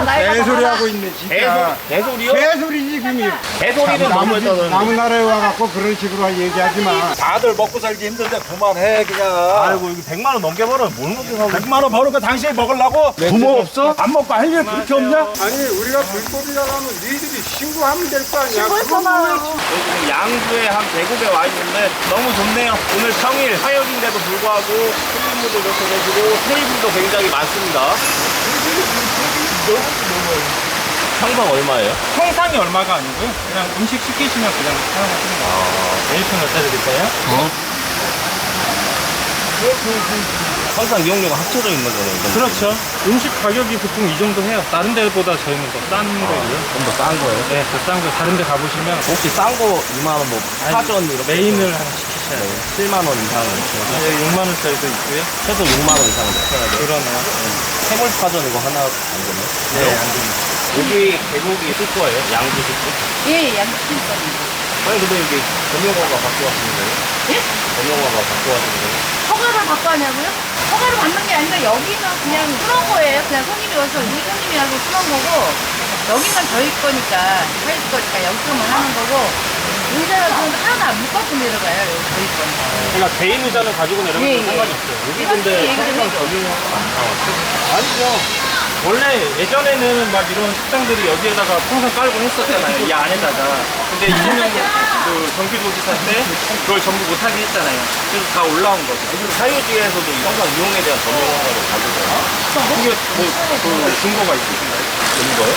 개소리 하고 있네 진짜. 개소리요? 개소리지 지금. 개소리는 남은, 했다는 남은 나라에 와갖고 그런 식으로 얘기하지 마. 다들 먹고 살기 힘든데 그만해 그냥 아이고 이거 100만 원 넘게 벌어면 뭘 먹고 사고 100만 원 버는 거 당신이 먹으려고 부모 없어? 안 먹고 할 일 그렇게 없냐? 아니 우리가 불법이라고 하면 니들이 신고하면 될 거 아니야. 신고했잖아요. 지금 양주에 한 대구에 와 있는데 너무 좋네요. 오늘 평일 화요일인데도 불구하고 손님들도 이렇게 계시고 테이블도 굉장히 많습니다. 평당 얼마예요? 통상이 얼마가 아니고요. 그냥 음식 시키시면 그냥 사용하시는 거예요. 메뉴표 몇 자리 드릴까요? 항상 이용료가 합쳐져 있는 거네요. 그렇죠. 음식 가격이 보통 이 정도 해요. 다른 데보다 저희는 더 싼 거고요. 좀 더 싼 거예요. 네, 더 싼 거. 다른 데 가보시면 혹시 싼 거 2만 원, 뭐 파전 이렇게 메인을 하나 시키셔야 돼요. 7만 원 이상 네, 6만 원짜리도 있고요. 최소 6만 원 이상 시켜야 돼요. 그러네요. 해물 파전 이거 하나 안 되나요? 네, 안 됩니다. 여기 계곡이 숙소예요? 양주 숙소? 예, 양식입니다. 아니 근데 여기 전용화가 바뀌어 왔는 거예요? 예? 전용화가 바뀌어 왔는 거예요? 허가를 받고 하냐고요? 허가를 받는 게 아니라 여기는 그냥 끊은 거예요. 그냥 손님이 와서 우리 손님이 와서 끊은 거고 여기는 저희 거니까 저희 거니까 영점을 하는 거고 의자 같은 건 하나 안 묶어서 내려가요. 여기 저희 거니까. 그러니까 개인 의자는 가지고 내려가도 예, 예. 상관이 없어요. 여기 근데 얘기를 항상 해줘. 나왔죠? 아니죠. 원래 예전에는 막 이런 식당들이 여기에다가 풍선 깔고 했었잖아요. 이 안에다가. 근데 이재명 그 경기도지사 때 그걸 전부 못하게 했잖아요. 그래서 다 올라온 거죠. 사유지에서도 이 항상 이용에 대한 전용화를 가지고 그게 뭐, 그 증거가 있으신가요? 있는 거예요?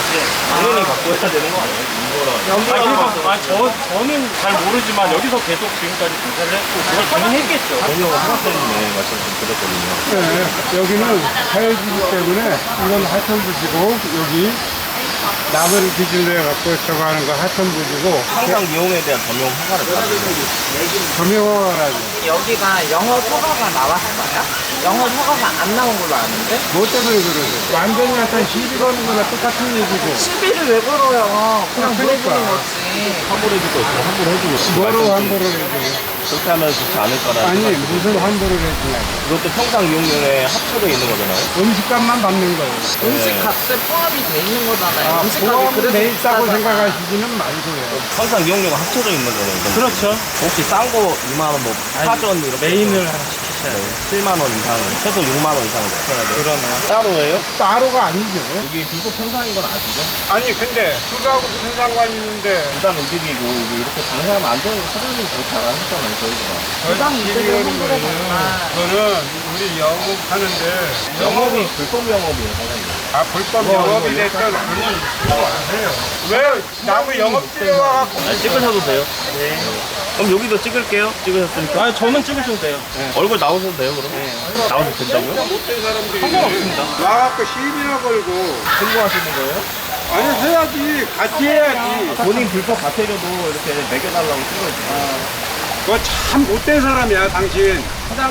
당연히 갖고 해야 되는 거 아니에요? 이거랑 아, 그러니까, 아, 저, 저는 잘 모르지만 여기서 계속 지금까지 공사를 했고 그걸 당연히 했겠죠. 전용화 하나 때문에 말씀 좀 드렸거든요. 네, 여기는 사회주의 때문에 이건 하천 부지고 여기 나무를 기준으로 해갖고 저거 하는 거 하천 부지고 항상 이용에 대한 전용 허가를 받으세요. 점용화라고. 여기가 영어 허가가 나왔어요? 영어 허가가 안 나온 걸로 아는데? 뭐 때문에 그러세요? 완전히 약간 시비 거는 거나 똑같은 얘기고 시비를 왜 걸어요? 그냥 아, 물어보는 그러니까. 거지. 환불해주고 있으면 환불해주고 뭐로 환불을 해줘요? 그렇게 하면 좋지 않을 거라 아니 무슨 환불을 해주냐고 그것도 평상 이용료에 합쳐져 있는 거잖아요. 음식값만 받는 거예요 음식 값에 포함이 돼 있는 거잖아요. 아, 음식 값이 보험은 그래도 돼 있다고 비싸잖아. 생각하시지는 말고요 항상 이용료가 합쳐져 있는 거잖아요. 그렇죠. 혹시 싼 거 2만 원, 뭐 파전 이렇게 메인을 하나 시키셔 야 돼요. 7만 원 이상, 최소 6만 원 이상 시켜야 돼요. 그러네요. 따로예요? 따로가 아니죠 여기 불법 평상인 건 아시죠? 아니 근데 그거하고 무슨 상관이 있는데 부담 움직이고 이거 이렇게 장사하면 안 되는 거 사장님 그렇게 안 하셨잖아요, 저희가. 부담 이득을 환불해 저는 우리 영업 하는데 영업이 불법 영업이에요, 사장님. 아 불법 영업이 됐든 그런 거 아세요 왜 나무 영업 들여와갖고 아니, 찍으셔도 돼요. 네. 그럼 여기도 찍을게요. 찍으셨으니까. 아, 저는 찍으셔도 돼요. 얼굴 나오셔도 돼요, 그럼? 나오셔도 된다고요? 상관없습니다. 와갖고 시비나 걸고 신고하시는 거예요? 아니 해야지 같이 해야지 본인 불법 과태료도 이렇게 매겨달라고 찍어있어요. 그거 참 못된 사람이야 당신.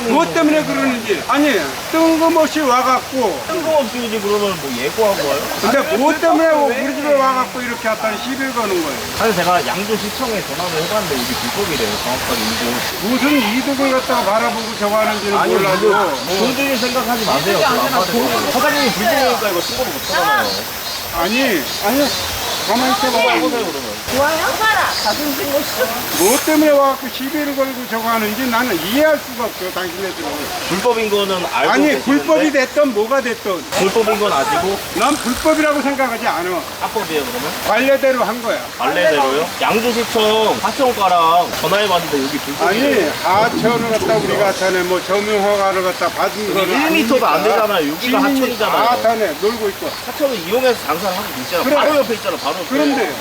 무엇 때문에 그러는지 아니 뜬금없이 와갖고 뜬금없이 오지 그러면 뭐 예고하고 와요? 근데 무엇 때문에 우리 집에 와갖고 이렇게 갖다 시비를 거는 거예요 사실 제가 양주시청에 전화를 해봤는데 이게 불법이래요, 정확하게 이거. 무슨 이득을 갖다가 바라보고 저거 하는지는 아니, 몰라도 뭐, 뭐, 돈들이 생각하지 마세요. 사장님이 불법이니까 이거 신고를 못 하잖아요. 아니 아니 가만히 있어봐 해보세요, 그러면. 좋아요? 봐라. 자존심 못 써. 무엇 때문에 와갖고 시비를 걸고 저거 하는지 나는 이해할 수가 없어 당신네들은 불법인 거는 알고 아니 계시는데 불법이 됐든 뭐가 됐든 불법인 건 아시고 난 불법이라고 생각하지 않아 합법이에요, 그러면? 관례대로 한 거야 관례대로요? 양주시청 하청과랑 전화해봤는데 여기 아니 불법이에요. 하천을 갖다 우리가 하천에 뭐 점유허가를 갖다 받은 거를 1m도 안? 되잖아요. 여기가 하천이잖아요. 하천에 놀고 있고 하청을 이용해서 장사를 하고 있잖아. 그래. 바로 옆에 있잖아, 바로 옆에. 그런데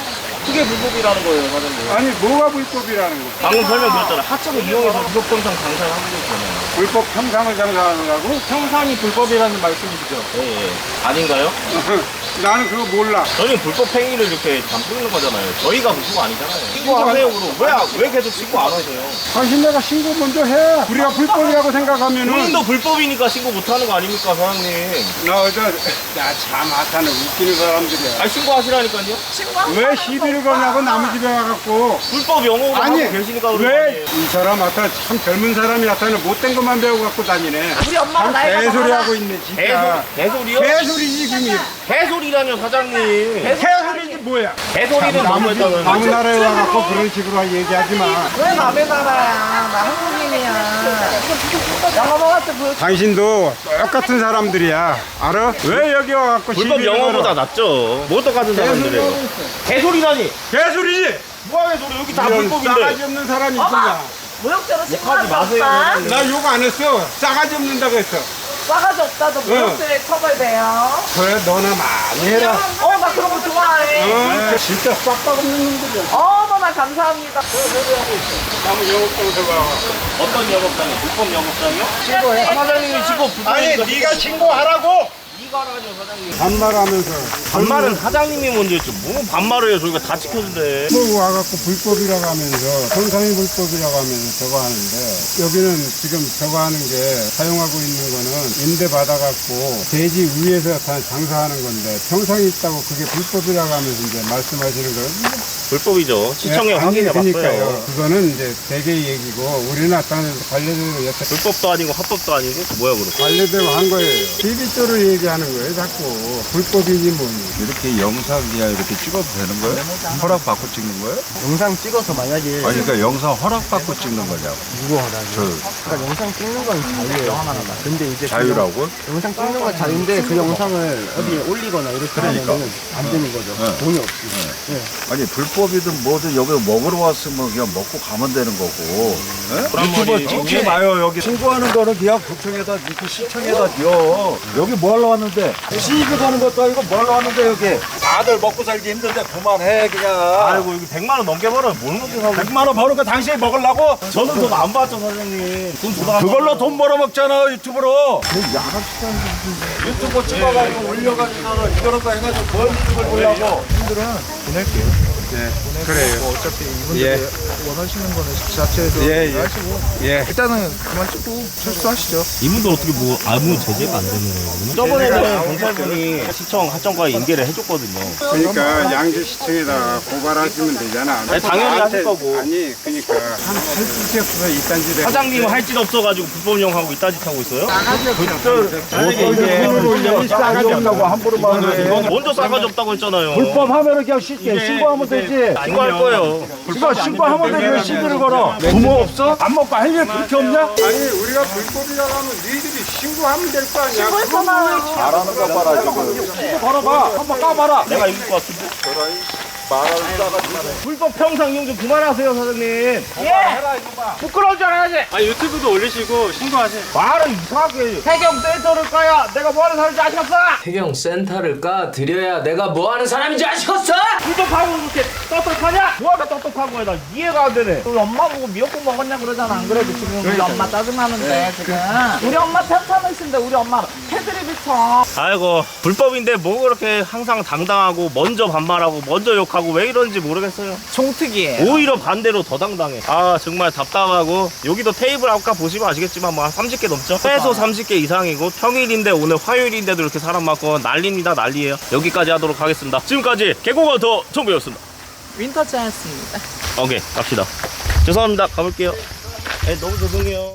그게 불법이라는 거예요, 사장님. 아니 뭐가 불법이라는 거야 방금 설명드렸잖아. 하청을 이용해서 불법정상 장사를 하고 있잖아요. 불법 평상을 장사하느라고 평상이 불법이라는 말씀이시죠? 예, 예. 아닌가요? 나는 그거 몰라 저희는 불법 행위를 이렇게 잠그는 거잖아요. 저희가 불법 아니잖아요. 신고하세요, 그럼. 왜, 왜 계속 신고 안 하세요? 당신 내가 신고 먼저 해 우리가 불법이라고 생각하면은 본인도 불법이니까 신고 못 하는 거 아닙니까, 사장님? 나 어제 나참 하찮은 웃기는 사람들이야 아니, 신고하시라니까요? 왜 시비 를 거냐고 남의 집에 와갖고 불법 영어를 아니 하고 계시니까 그런 거 왜 아니에요. 이 사람 같아 참 젊은 사람이 같아는 못된 것만 배우고 갖고 다니네 우리 엄마가 참 나이가 개소리 많아. 하고 있네 진짜 개소리, 개소리요? 개소리지 지금 개소리 개소리라뇨 사장님. 개소리지 뭐야? 개소리는 했잖아요. 아무 나라에 와갖고 그런 식으로 얘기하지 마. 왜 남의 나라야? 나 한국인이야. 당신도 똑같은 사람들이야. 알아? 왜 여기 와갖고 불법 시비를 영어보다 걸어? 낫죠. 뭐 똑같은 사람들이에요. 개소리라니. 개소리지. 뭐야 개소리? 여기 다 이런 불법인데. 싸가지 없는 사람이 있구나. 모욕죄로 신고할 수 마세요. 나 욕 안 했어. 싸가지 없는다고 했어. 싸가지 없다도 모욕죄에 처벌돼요. 그래 너나 많이 해라. 어, 나 그런 거 좋아해. 어, 진짜 싹박 없는 놈들이야. 어머나 감사합니다. 나무 영업장에서 봐. 어떤 영업장이요? 불법 영업장이요? 사장님이 지금 아니 불법이니까 네가 신고하라고. 반말하면서 반말은 사장님이 먼저 했죠. 뭐 반말을 해요? 저희가 다 지켜준대. 뭐 와갖고 불법이라고 하면서 정상이 불법이라고 하면서 저거 하는데 여기는 지금 저거 하는 게 사용하고 있는 거는 임대 받아갖고 대지 위에서 다 장사하는 건데 정상이 있다고 그게 불법이라고 하면서 이제 말씀하시는 거예요. 불법이죠. 시청에 네, 확인해 그러니까요. 봤어요. 그거는 이제 대개의 얘기고 우리는 아까 관례대로 여태 불법도 아니고 합법도 아니고 뭐야 그럼? 관례대로 한 거예요. TV조로 얘기하는 거예요, 자꾸. 불법이지 뭐니. 이렇게 영상이야 이렇게 찍어도 되는 거예요? 허락 받고 찍는 거예요? 영상 찍어서 만약에 아니 그러니까 영상 허락 받고 찍는 거냐고. 누구 하나요? 저 그러니까 영상 찍는 건 자유예요. 근데 이제 그 자유라고? 영- 영상 찍는 건 자유인데 그 영상을 어디에 올리거나 이렇게 하면은 안 되는 거죠. 네. 돈이 없이. 아니 불법 이든 뭐든 여기 먹으러 왔으면 그냥 먹고 가면 되는 거고. 예? 유튜버 찍지 마요 여기. 신고하는 거는 그냥 구청에다 이렇게 시청에다 줘. 여기 뭐 하러 왔는데? 시집 가는 것도 아니고 뭐 하러 왔는데 여기? 다들 먹고 살기 힘든데 그만해 그냥. 아이고 이거 100만 원 넘게 벌어요. 뭘 넘게 사고? 100만 원 버는 거 당신이 먹으려고? 저는 돈 안 받죠 사장님. 돈 주다 그걸로 돈 벌어 먹잖아 유튜브로. 유튜브 찍어가지고 올려가지고 이거는 거 해가지고 뭔 유튜브를 보려고. 네, 그래요. 어차피 예. 원하시는 거는 자체에서 예, 예. 예. 일단은 그만 찍고 철수하시죠. 이분도 어떻게 뭐 아무 제재가 안 되는 거예요? 저번에는 경찰분이 시청 하청과에 인계를 해줬거든요. 그러니까 양주시청에다 고발하시면 되잖아. 아니, 당연히 하실 거고. 아니, 그러니까 한 할짓이 없어서 이딴 짓에. 사장님은 할짓 없어가지고 불법 영하고 이따 짓 하고 있어요? 싸가지 없다고 함부로만 해. 먼저 싸가지 없다고 했잖아요. 불법 하면은 그냥 쉽게 신고하면 되지. 신고할 거예요. 이거 신고하면 되지 왜 시비를 걸어? 부모 없어? 안 먹고 할 일 그렇게 없냐? 아니, 우리가 불법이라고 하면 니들이 신고하면 될 거 아니야. 신고했잖아요. 잘하는 거 봐라 지금. 걸어봐. 한번 까봐라. 내가 이길 것 같은데? 불법 평상 이용 좀 그만하세요 사장님. 예. 부끄러운 줄 알아야지. 아 유튜브도 올리시고 신고하세요. 말을 이상하게. 해경 센터를 까야 내가 뭐하는 사람인지 아시겠어? 해경 센터를 까 드려야 내가 뭐 하는 사람인지 아시겠어? 불법하고 그렇게 떳떳하냐? 뭐하다 떳떳하고 해나 이해가 안 되네. 우리 엄마 보고 미역국 먹었냐 그러잖아. 안 그래도 지금 우리 엄마 짜증나는데 지금. 우리 엄마 편찮으신데 우리 엄마 패드립 비쳐. 아이고 불법인데 뭐 그렇게 항상 당당하고 먼저 반말하고 먼저 욕하고 왜 이런지 모르겠어요. 종특이에요. 오히려 반대로 더 당당해. 아 정말 답답하고 여기도 테이블 아까 보시면 아시겠지만 뭐 한 30개 넘죠? 최소 30개 이상이고 평일인데 오늘 화요일인데도 이렇게 사람 많고 난리입니다 난리예요. 여기까지 하도록 하겠습니다. 지금까지 개고가 더 정보였습니다. 윈터치였습니다. 오케이 갑시다. 죄송합니다 가볼게요. 네, 너무 죄송해요.